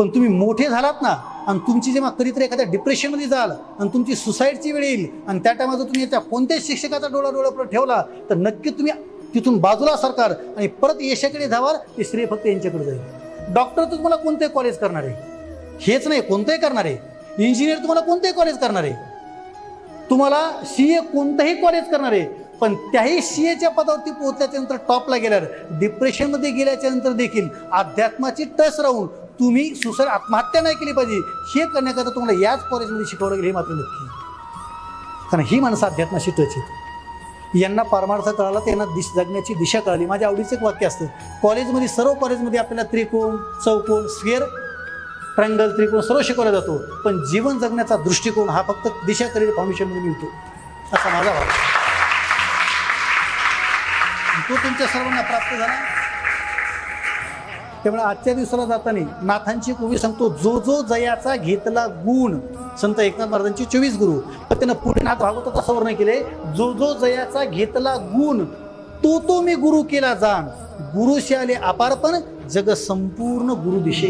पण तुम्ही मोठे झालात ना आणि तुमची जेव्हा कधीतरी एखाद्या डिप्रेशनमध्ये जाल आणि तुमची सुसाईडची वेळ येईल आणि त्या टायमाचा तुम्ही त्या कोणत्याच शिक्षकाचा डोळा डोळ्यापुढे ठेवला तर नक्की तुम्ही तिथून बाजूला सरकार आणि परत यशाकडे धावाल ते श्रेय फक्त यांच्याकडे जाईल. डॉक्टर तर तुम्हाला कोणतंही कॉलेज करणार आहे. हेच नाही कोणतंही करणार आहे. इंजिनियर तुम्हाला कोणतंही कॉलेज करणार आहे. तुम्हाला सी ए कोणतंही कॉलेज करणार आहे. पण त्याही सी एच्या पदावरती पोहोचल्याच्या नंतर टॉपला गेल्यावर डिप्रेशनमध्ये गेल्याच्यानंतर देखील अध्यात्माची टस राहून तुम्ही सुसाईड आत्महत्या नाही केली पाहिजे हे करण्याकरता तुम्हाला याच कॉलेजमध्ये शिकवलं गेलं हे मात्र नक्की. कारण ही माणसं अध्यात्माशी टच आहेत. यांना पारमार्थ कळाला तर यांना दिश जगण्याची दिशा कळाली. माझ्या आवडीचं एक वाक्य असतं कॉलेजमध्ये सर्व कॉलेजमध्ये आपल्याला त्रिकोण चौकोन स्क्वेअर ट्रँगल त्रिकोण सर्व शिकवला जातो. पण जीवन जगण्याचा दृष्टिकोन हा फक्त दिशा करिअर फाउंडेशनमध्ये मिळतो. असा माझा भाव तो तुमच्या सर्वांना प्राप्त झाला. त्यामुळे आजच्या दिवसाला जाताना नाथांची कवी सांगतो जो जो जयाचा घेतला गुण संत एकनाथ महाराजांचे चोवीस गुरु तर त्यानं पुढे नाथ भागवतात असं वर्णन केले. जो जो जयाचा घेतला गुण तो तो मी गुरु केला जाण. गुरुशी आले अपारपण जग संपूर्ण गुरु दिशे